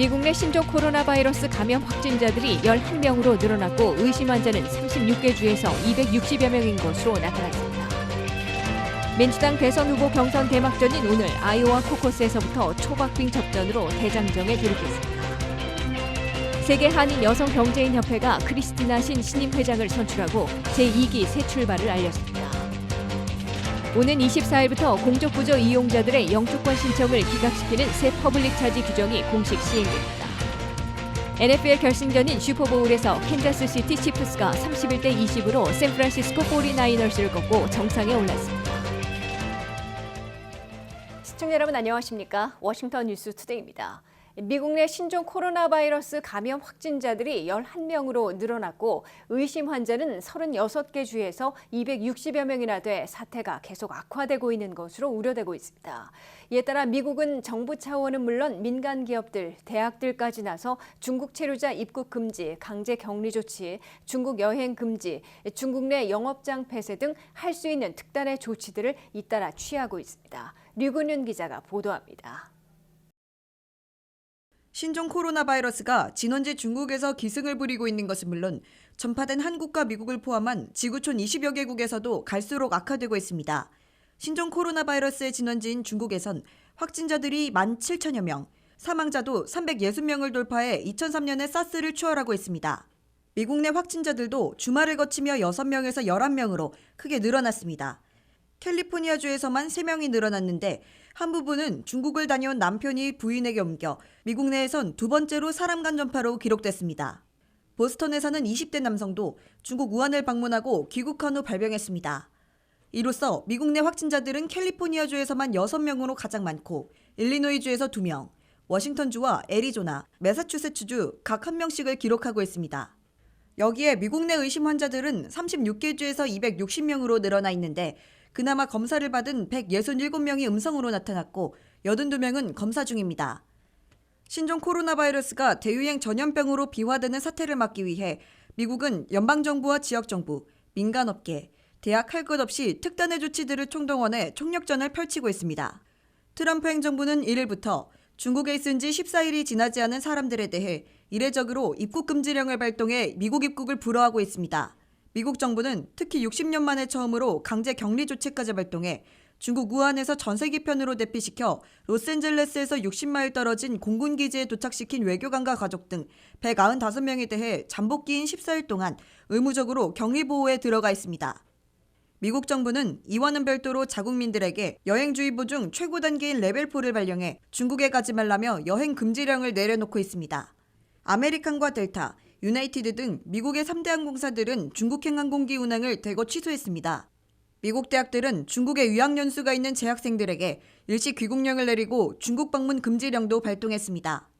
미국 내 신종 코로나 바이러스 감염 확진자들이 11명으로 늘어났고 의심 환자는 36개 주에서 260여 명인 것으로 나타났습니다. 민주당 대선 후보 경선 개막전인 오늘 아이오와 코커스에서부터 초박빙 접전으로 대장정에 돌입했습니다. 세계 한인 여성 경제인 협회가 크리스티나 신 신임 회장을 선출하고 제2기 새 출발을 알렸습니다. 오는 24일부터 공적부조 이용자들의 영주권 신청을 기각시키는 새 퍼블릭 차지 규정이 공식 시행됩니다. NFL 결승전인 슈퍼보울에서 캔자스 시티 치프스가 31대 20으로 샌프란시스코 49이너스를 꺾고 정상에 올랐습니다. 시청자 여러분 안녕하십니까? 워싱턴 뉴스 투데이입니다. 미국 내 신종 코로나 바이러스 감염 확진자들이 11명으로 늘어났고 의심 환자는 36개 주에서 260여 명이나 돼 사태가 계속 악화되고 있는 것으로 우려되고 있습니다. 이에 따라 미국은 정부 차원은 물론 민간 기업들, 대학들까지 나서 중국 체류자 입국 금지, 강제 격리 조치, 중국 여행 금지, 중국 내 영업장 폐쇄 등 할 수 있는 특단의 조치들을 잇따라 취하고 있습니다. 류근윤 기자가 보도합니다. 신종 코로나 바이러스가 진원지 중국에서 기승을 부리고 있는 것은 물론 전파된 한국과 미국을 포함한 지구촌 20여 개국에서도 갈수록 악화되고 있습니다. 신종 코로나 바이러스의 진원지인 중국에선 확진자들이 1만 7천여 명, 사망자도 360명을 돌파해 2003년에 사스를 추월하고 있습니다. 미국 내 확진자들도 주말을 거치며 6명에서 11명으로 크게 늘어났습니다. 캘리포니아주에서만 3명이 늘어났는데 한 부분은 중국을 다녀온 남편이 부인에게 옮겨 미국 내에선 두 번째로 사람 간 전파로 기록됐습니다. 보스턴에 사는 20대 남성도 중국 우한을 방문하고 귀국한 후 발병했습니다. 이로써 미국 내 확진자들은 캘리포니아주에서만 6명으로 가장 많고 일리노이주에서 2명, 워싱턴주와 애리조나, 매사추세츠주 각한 명씩을 기록하고 있습니다. 여기에 미국 내 의심 환자들은 36개 주에서 260명으로 늘어나 있는데 그나마 검사를 받은 167명이 음성으로 나타났고 82명은 검사 중입니다. 신종 코로나 바이러스가 대유행 전염병으로 비화되는 사태를 막기 위해 미국은 연방정부와 지역정부, 민간업계, 대학 할 것 없이 특단의 조치들을 총동원해 총력전을 펼치고 있습니다. 트럼프 행정부는 1일부터 중국에 있은 지 14일이 지나지 않은 사람들에 대해 이례적으로 입국 금지령을 발동해 미국 입국을 불허하고 있습니다. 미국 정부는 특히 60년 만에 처음으로 강제 격리 조치까지 발동해 중국 우한에서 전세기편으로 대피시켜 로스앤젤레스에서 60마일 떨어진 공군 기지에 도착시킨 외교관과 가족 등 195명에 대해 잠복기인 14일 동안 의무적으로 격리 보호에 들어가 있습니다. 미국 정부는 이와는 별도로 자국민들에게 여행주의보 중 최고 단계인 레벨4를 발령해 중국에 가지 말라며 여행 금지령을 내려놓고 있습니다. 아메리칸과 델타, 유나이티드 등 미국의 3대 항공사들은 중국행 항공기 운항을 대거 취소했습니다. 미국 대학들은 중국에 유학연수가 있는 재학생들에게 일시 귀국령을 내리고 중국 방문 금지령도 발동했습니다.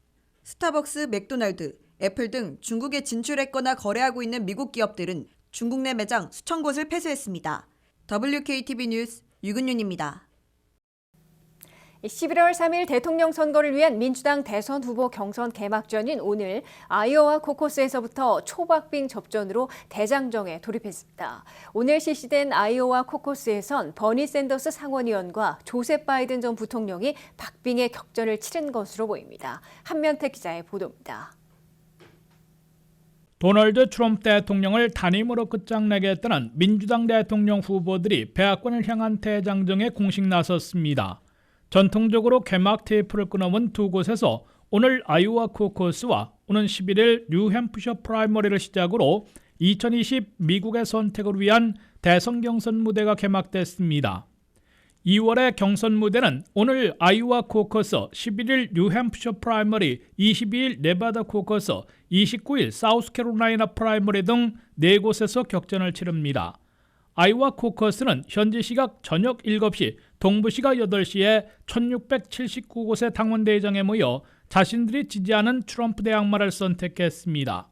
스타벅스, 맥도날드, 애플 등 중국에 진출했거나 거래하고 있는 미국 기업들은 중국 내 매장 수천 곳을 폐쇄했습니다. WKTV 뉴스 유근윤입니다. 11월 3일 대통령 선거를 위한 민주당 대선 후보 경선 개막전인 오늘 아이오와 코커스에서부터 초박빙 접전으로 대장정에 돌입했습니다. 오늘 실시된 아이오와 코커스에선 버니 샌더스 상원의원과 조셉 바이든 전 부통령이 박빙의 격전을 치른 것으로 보입니다. 한면태 기자의 보도입니다. 도널드 트럼프 대통령을 단임으로 끝장내겠다는 민주당 대통령 후보들이 백악관을 향한 대장정에 공식 나섰습니다. 전통적으로 개막 테이프를 끊어온 두 곳에서 오늘 아이오와 코커스와 오는 11일 뉴햄프셔 프라이머리를 시작으로 2020 미국의 선택을 위한 대선 경선 무대가 개막됐습니다. 2월의 경선 무대는 오늘 아이오와 코커스, 11일 뉴햄프셔 프라이머리, 22일 네바다 코커스, 29일 사우스캐롤라이나 프라이머리 등네 곳에서 격전을 치릅니다. 아이오와 코커스는 현지 시각 저녁 7시, 동부 시각 8시에 1679곳의 당원대회장에 모여 자신들이 지지하는 트럼프 대항마를 선택했습니다.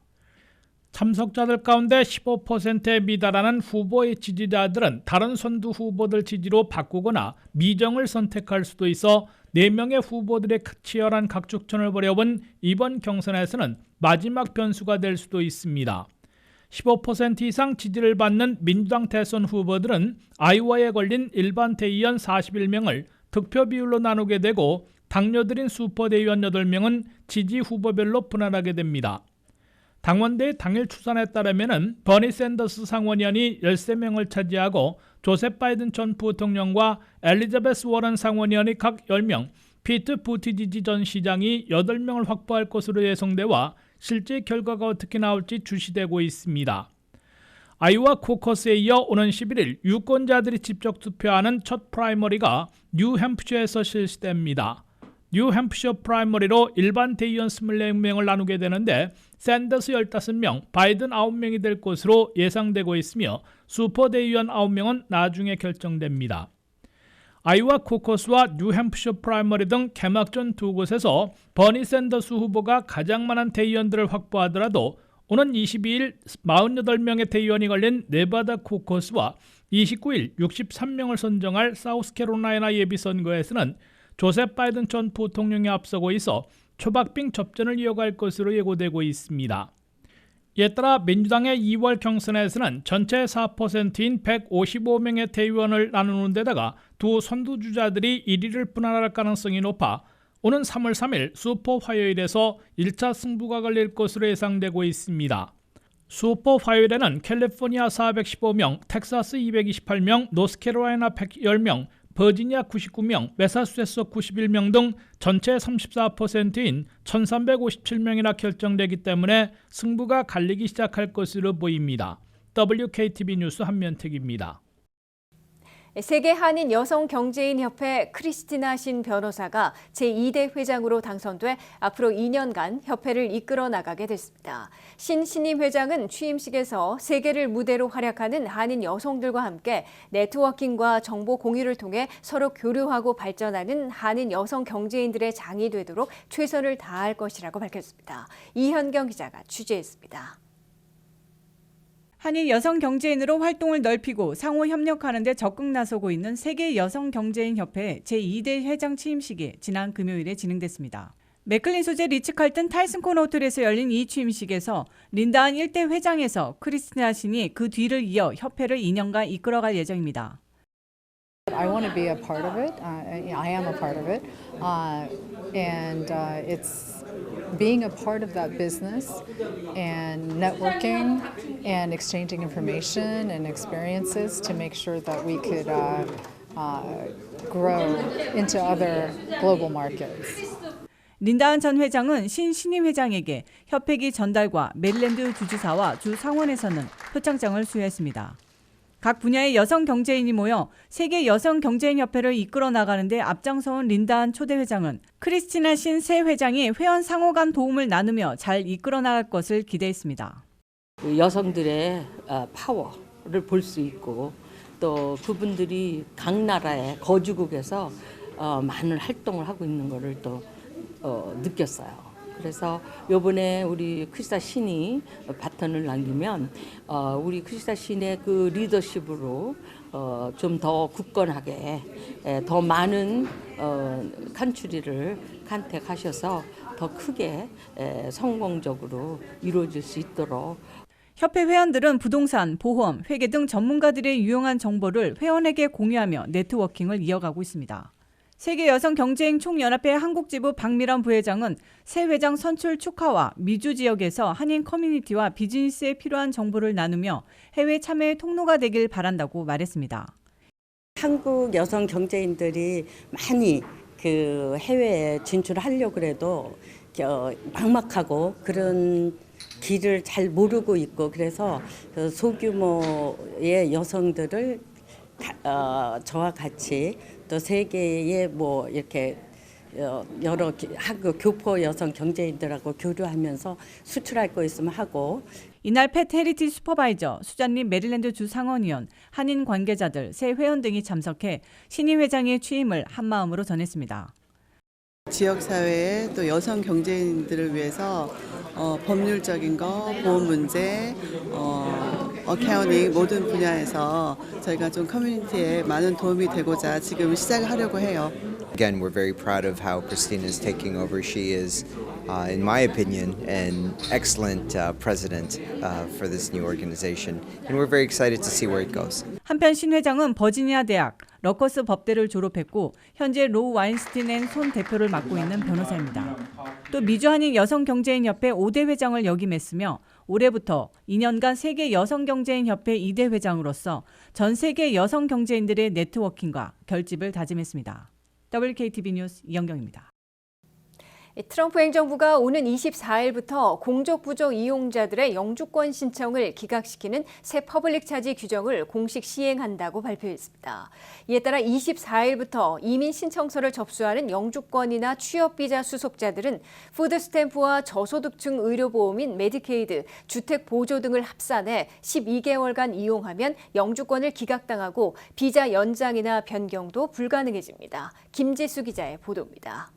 참석자들 가운데 15%에 미달하는 후보의 지지자들은 다른 선두 후보들 지지로 바꾸거나 미정을 선택할 수도 있어 4명의 후보들의 치열한 각축전을 벌여본 이번 경선에서는 마지막 변수가 될 수도 있습니다. 15% 이상 지지를 받는 민주당 대선 후보들은 아이오와에 걸린 일반 대의원 41명을 득표 비율로 나누게 되고 당녀들인 슈퍼대의원 8명은 지지 후보별로 분할하게 됩니다. 당원대 당일 추산에 따르면 버니 샌더스 상원의원이 13명을 차지하고 조셉 바이든 전 부통령과 엘리자베스 워런 상원의원이 각 10명, 피트 부티지지 전 시장이 8명을 확보할 것으로 예상되와 실제 결과가 어떻게 나올지 주시되고 있습니다. 아이오와 코커스에 이어 오는 11일 유권자들이 직접 투표하는 첫 프라이머리가 뉴햄프셔에서 실시됩니다. 뉴햄프셔 프라이머리로 일반 대의원 24명을 나누게 되는데 샌더스 15명, 바이든 9명이 될 것으로 예상되고 있으며 슈퍼 대의원 9명은 나중에 결정됩니다. 아이오와 코커스와 뉴햄프셔 프라이머리 등 개막전 두 곳에서 버니 샌더스 후보가 가장 많은 대의원들을 확보하더라도 오는 22일 48명의 대의원이 걸린 네바다 코커스와 29일 63명을 선정할 사우스캐롤라이나 예비선거에서는 조셉 바이든 전 부통령이 앞서고 있어 초박빙 접전을 이어갈 것으로 예고되고 있습니다. 이에 따라 민주당의 2월 경선에서는 전체 4%인 155명의 대의원을 나누는 데다가 두 선두주자들이 1위를 분할할 가능성이 높아 오는 3월 3일 슈퍼 화요일에서 1차 승부가 걸릴 것으로 예상되고 있습니다. 슈퍼 화요일에는 캘리포니아 415명, 텍사스 228명, 노스캐롤라이나 110명, 버지니아 99명, 매사추세츠 91명 등 전체 34%인 1357명이나 결정되기 때문에 승부가 갈리기 시작할 것으로 보입니다. WKTV 뉴스 한면택입니다. 세계 한인 여성 경제인 협회 크리스티나 신 변호사가 제2대 회장으로 당선돼 앞으로 2년간 협회를 이끌어 나가게 됐습니다. 신 신임 회장은 취임식에서 세계를 무대로 활약하는 한인 여성들과 함께 네트워킹과 정보 공유를 통해 서로 교류하고 발전하는 한인 여성 경제인들의 장이 되도록 최선을 다할 것이라고 밝혔습니다. 이현경 기자가 취재했습니다. 한일 여성 경제인으로 활동을 넓히고 상호 협력하는 데 적극 나서고 있는 세계 여성 경제인 협회 제2대 회장 취임식이 지난 금요일에 진행됐습니다. 맥클린 소재 리츠 칼튼 타이슨 코너 호텔에서 열린 이 취임식에서 린다한 1대 회장에서 크리스티나 신이 그 뒤를 이어 협회를 2년간 이끌어갈 예정입니다. I want to be a part of it. Uh, I am a part of it. Uh, and uh, it's being a part of that business and networking and exchanging information and experiences to make sure that we could uh, uh, grow into other global markets. 린다한 전 회장은 신 신임 회장에게 협회기 전달과 메릴랜드 주지사와 주 상원에서는 표창장을 수여했습니다. 각 분야의 여성 경제인이 모여 세계 여성 경제인 협회를 이끌어 나가는데 앞장서온 린다한 초대 회장은 크리스티나 신 새 회장이 회원 상호 간 도움을 나누며 잘 이끌어 나갈 것을 기대했습니다. 그 여성들의 어, 파워를 볼 수 있고 또 그분들이 각 나라의 거주국에서 어, 많은 활동을 하고 있는 것을 또 어, 느꼈어요. 그래서 요번에 우리 크리스타 신이 바턴을 남기면 어, 우리 크리스타 신의 그 리더십으로 어, 좀 더 굳건하게 에, 더 많은 어, 컨츄리를 간택하셔서 더 크게 에, 성공적으로 이루어질 수 있도록 협회 회원들은 부동산, 보험, 회계 등 전문가들의 유용한 정보를 회원에게 공유하며 네트워킹을 이어가고 있습니다. 세계 여성 경제인 총연합회 한국지부 박미란 부회장은 새 회장 선출 축하와 미주 지역에서 한인 커뮤니티와 비즈니스에 필요한 정보를 나누며 해외 참여의 통로가 되길 바란다고 말했습니다. 한국 여성 경제인들이 많이 그 해외에 진출하려고 어, 막막하고 그런 길을 잘 모르고 있고 그래서 그 소규모의 여성들을 다- 어, 저와 같이 또 세계의 뭐 이렇게 어, 여러 기- 학교 교포 여성 경제인들하고 교류하면서 수출할 거 있으면 하고 이날 팻 헤리티 슈퍼바이저, 수잔님 메릴랜드 주 상원의원, 한인 관계자들, 새 회원 등이 참석해 신임 회장의 취임을 한마음으로 전했습니다. 지역 사회의 또 여성 경제인들을 위해서 어, 법률적인 거, 보험 문제, 어, 어카운팅 모든 분야에서 저희가 좀 커뮤니티에 많은 도움이 되고자 지금 시작을 하려고 해요. Again, we're very proud of how Christina is taking over. She is, uh, in my opinion, an excellent uh, president uh, for this new organization, and we're very excited to see where it goes. 한편 신 회장은 버지니아 대학 러커스 법대를 졸업했고 현재 로 와인스틴 앤손 대표를 맡고 있는 변호사입니다. 또 미주 한인 여성 경제인 협회 5대 회장을 역임했으며 올해부터 2년간 세계 여성 경제인 협회 2대 회장으로서 전 세계 여성 경제인들의 네트워킹과 결집을 다짐했습니다. WKTV 뉴스 이영경입니다. 트럼프 행정부가 오는 24일부터 공적부조 이용자들의 영주권 신청을 기각시키는 새 퍼블릭 차지 규정을 공식 시행한다고 발표했습니다. 이에 따라 24일부터 이민 신청서를 접수하는 영주권이나 취업비자 수속자들은 푸드 스탬프와 저소득층 의료보험인 메디케이드, 주택 보조 등을 합산해 12개월간 이용하면 영주권을 기각당하고 비자 연장이나 변경도 불가능해집니다. 김지수 기자의 보도입니다.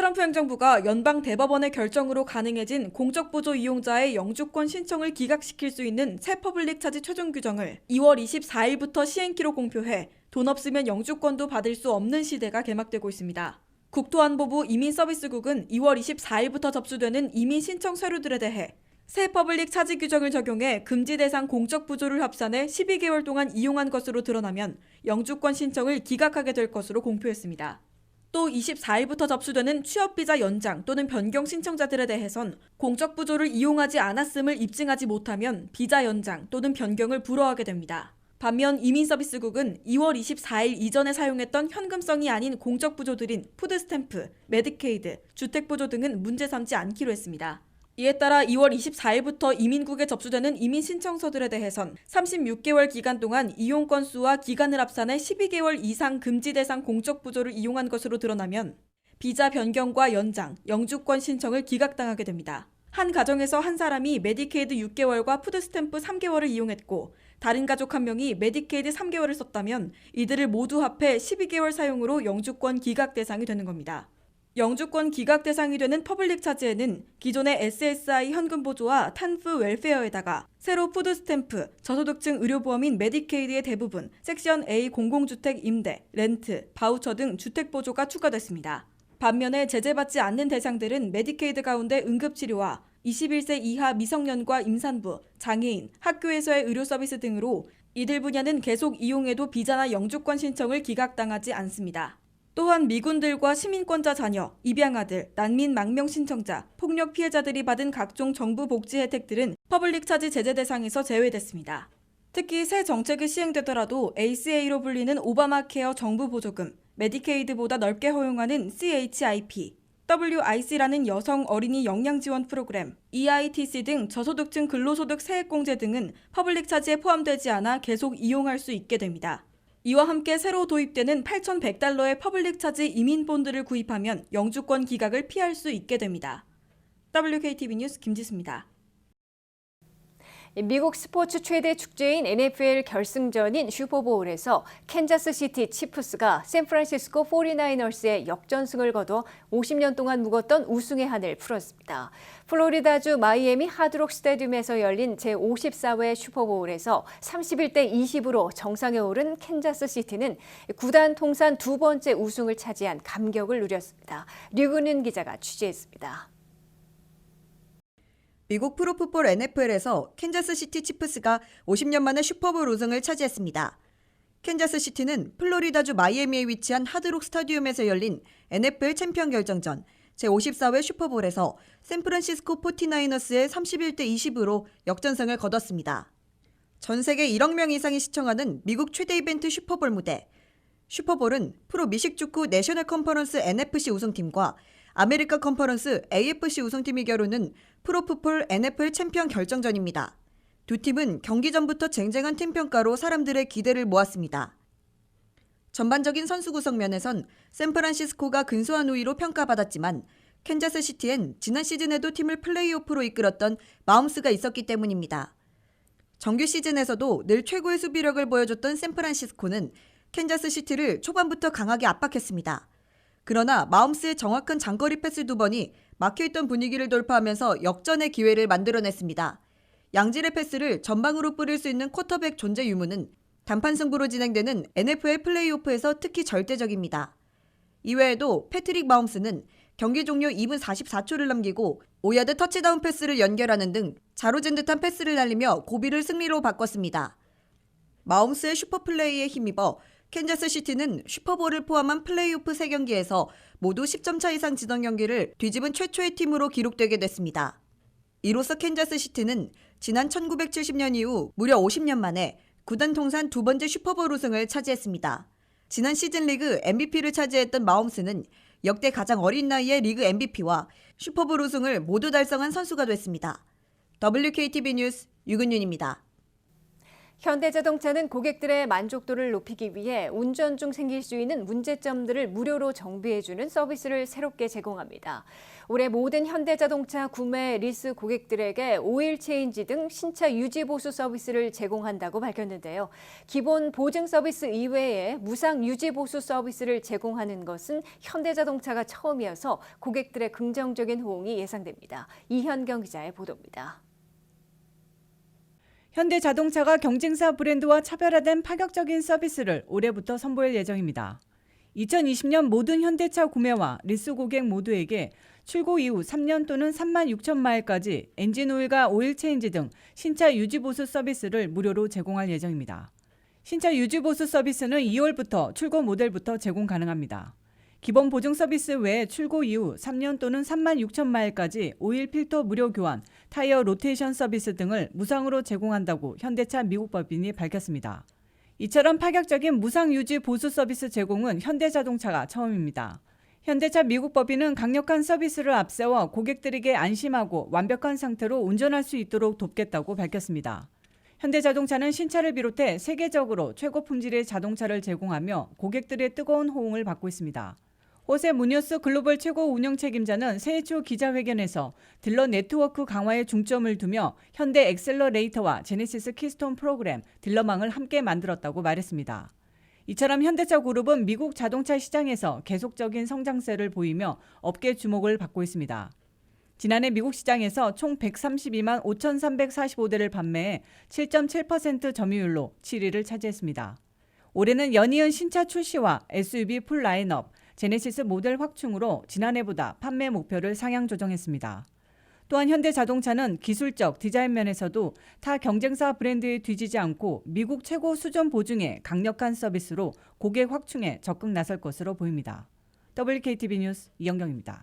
트럼프 행정부가 연방 대법원의 결정으로 가능해진 공적 보조 이용자의 영주권 신청을 기각시킬 수 있는 새 퍼블릭 차지 최종 규정을 2월 24일부터 시행키로 공표해 돈 없으면 영주권도 받을 수 없는 시대가 개막되고 있습니다. 국토안보부 이민서비스국은 2월 24일부터 접수되는 이민 신청 서류들에 대해 새 퍼블릭 차지 규정을 적용해 금지 대상 공적 부조를 합산해 12개월 동안 이용한 것으로 드러나면 영주권 신청을 기각하게 될 것으로 공표했습니다. 또 24일부터 접수되는 취업비자 연장 또는 변경 신청자들에 대해선 공적 부조를 이용하지 않았음을 입증하지 못하면 비자 연장 또는 변경을 불허하게 됩니다. 반면 이민서비스국은 2월 24일 이전에 사용했던 현금성이 아닌 공적 부조들인 푸드스탬프, 메디케이드, 주택보조 등은 문제 삼지 않기로 했습니다. 이에 따라 2월 24일부터 이민국에 접수되는 이민 신청서들에 대해선 36개월 기간 동안 이용 건수와 기간을 합산해 12개월 이상 금지 대상 공적 부조를 이용한 것으로 드러나면 비자 변경과 연장, 영주권 신청을 기각당하게 됩니다. 한 가정에서 한 사람이 메디케이드 6개월과 푸드스탬프 3개월을 이용했고 다른 가족 한 명이 메디케이드 3개월을 썼다면 이들을 모두 합해 12개월 사용으로 영주권 기각 대상이 되는 겁니다. 영주권 기각 대상이 되는 퍼블릭 차지에는 기존의 SSI 현금 보조와 탄프 웰페어에다가 새로 푸드 스탬프, 저소득층 의료보험인 메디케이드의 대부분, 섹션 A 공공주택 임대, 렌트, 바우처 등 주택 보조가 추가됐습니다. 반면에 제재받지 않는 대상들은 메디케이드 가운데 응급치료와 21세 이하 미성년과 임산부, 장애인, 학교에서의 의료 서비스 등으로 이들 분야는 계속 이용해도 비자나 영주권 신청을 기각당하지 않습니다. 또한 미군들과 시민권자 자녀, 입양아들, 난민 망명 신청자, 폭력 피해자들이 받은 각종 정부 복지 혜택들은 퍼블릭 차지 제재 대상에서 제외됐습니다. 특히 새 정책이 시행되더라도 ACA로 불리는 오바마 케어 정부 보조금, 메디케이드보다 넓게 허용하는 CHIP, WIC라는 여성 어린이 영양 지원 프로그램, EITC 등 저소득층 근로소득 세액공제 등은 퍼블릭 차지에 포함되지 않아 계속 이용할 수 있게 됩니다. 이와 함께 새로 도입되는 8,100달러의 퍼블릭 차지 이민 본드를 구입하면 영주권 기각을 피할 수 있게 됩니다. WKTV 뉴스 김지수입니다. 미국 스포츠 최대 축제인 NFL 결승전인 슈퍼보울에서 캔자스 시티 치프스가 샌프란시스코 49어스의 역전승을 거둬 50년 동안 묵었던 우승의 한을 풀었습니다. 플로리다주 마이애미 하드록 스타디움에서 열린 제54회 슈퍼보울에서 31대 20으로 정상에 오른 캔자스 시티는 구단 통산 두 번째 우승을 차지한 감격을 누렸습니다. 류근은 기자가 취재했습니다. 미국 프로풋볼 NFL에서 캔자스시티 치프스가 50년 만에 슈퍼볼 우승을 차지했습니다. 캔자스시티는 플로리다주 마이애미에 위치한 하드록 스타디움에서 열린 NFL 챔피언 결정전 제54회 슈퍼볼에서 샌프란시스코 49어스의 31대 20으로 역전승을 거뒀습니다. 전 세계 1억 명 이상이 시청하는 미국 최대 이벤트 슈퍼볼 무대. 슈퍼볼은 프로 미식축구 내셔널 컨퍼런스 NFC 우승팀과 아메리카 컨퍼런스 AFC 우승팀이 겨루는 프로풋볼 NFL 챔피언 결정전입니다. 두 팀은 경기 전부터 쟁쟁한 팀 평가로 사람들의 기대를 모았습니다. 전반적인 선수 구성 면에선 샌프란시스코가 근소한 우위로 평가받았지만 캔자스시티엔 지난 시즌에도 팀을 플레이오프로 이끌었던 마움스가 있었기 때문입니다. 정규 시즌에서도 늘 최고의 수비력을 보여줬던 샌프란시스코는 캔자스시티를 초반부터 강하게 압박했습니다. 그러나 마움스의 정확한 장거리 패스 두 번이 막혀있던 분위기를 돌파하면서 역전의 기회를 만들어냈습니다. 양질의 패스를 전방으로 뿌릴 수 있는 쿼터백 존재 유무는 단판 승부로 진행되는 NFL 플레이오프에서 특히 절대적입니다. 이외에도 패트릭 마홈스는 경기 종료 2분 44초를 남기고 5야드 터치다운 패스를 연결하는 등 자로진 듯한 패스를 날리며 고비를 승리로 바꿨습니다. 마홈스의 슈퍼플레이에 힘입어 캔자스 시티는 슈퍼볼을 포함한 플레이오프 3경기에서 모두 10점 차 이상 지던 경기를 뒤집은 최초의 팀으로 기록되게 됐습니다. 이로써 캔자스 시티는 지난 1970년 이후 무려 50년 만에 구단 통산 두 번째 슈퍼볼 우승을 차지했습니다. 지난 시즌 리그 MVP를 차지했던 마홈스는 역대 가장 어린 나이에 리그 MVP와 슈퍼볼 우승을 모두 달성한 선수가 됐습니다. WKTV 뉴스 유근윤입니다. 현대자동차는 고객들의 만족도를 높이기 위해 운전 중 생길 수 있는 문제점들을 무료로 정비해주는 서비스를 새롭게 제공합니다. 올해 모든 현대자동차 구매 리스 고객들에게 오일 체인지 등 신차 유지 보수 서비스를 제공한다고 밝혔는데요. 기본 보증 서비스 이외에 무상 유지 보수 서비스를 제공하는 것은 현대자동차가 처음이어서 고객들의 긍정적인 호응이 예상됩니다. 이현경 기자의 보도입니다. 현대자동차가 경쟁사 브랜드와 차별화된 파격적인 서비스를 올해부터 선보일 예정입니다. 2020년 모든 현대차 구매와 리스 고객 모두에게 출고 이후 3년 또는 3만 6천 마일까지 엔진 오일과 오일 체인지 등 신차 유지 보수 서비스를 무료로 제공할 예정입니다. 신차 유지 보수 서비스는 2월부터 출고 모델부터 제공 가능합니다. 기본 보증 서비스 외에 출고 이후 3년 또는 3만 6천 마일까지 오일 필터 무료 교환, 타이어 로테이션 서비스 등을 무상으로 제공한다고 현대차 미국 법인이 밝혔습니다. 이처럼 파격적인 무상 유지 보수 서비스 제공은 현대자동차가 처음입니다. 현대차 미국 법인은 강력한 서비스를 앞세워 고객들에게 안심하고 완벽한 상태로 운전할 수 있도록 돕겠다고 밝혔습니다. 현대자동차는 신차를 비롯해 세계적으로 최고 품질의 자동차를 제공하며 고객들의 뜨거운 호응을 받고 있습니다. 호세 무니오스 글로벌 최고 운영 책임자는 새해 초 기자회견에서 딜러 네트워크 강화에 중점을 두며 현대 엑셀러레이터와 제네시스 키스톤 프로그램 딜러망을 함께 만들었다고 말했습니다. 이처럼 현대차 그룹은 미국 자동차 시장에서 계속적인 성장세를 보이며 업계 주목을 받고 있습니다. 지난해 미국 시장에서 총 132만 5,345대를 판매해 7.7% 점유율로 7위를 차지했습니다. 올해는 연이은 신차 출시와 SUV 풀 라인업, 제네시스 모델 확충으로 지난해보다 판매 목표를 상향 조정했습니다. 또한 현대자동차는 기술적 디자인 면에서도 타 경쟁사 브랜드에 뒤지지 않고 미국 최고 수준 보증의 강력한 서비스로 고객 확충에 적극 나설 것으로 보입니다. WKTV 뉴스 이영경입니다.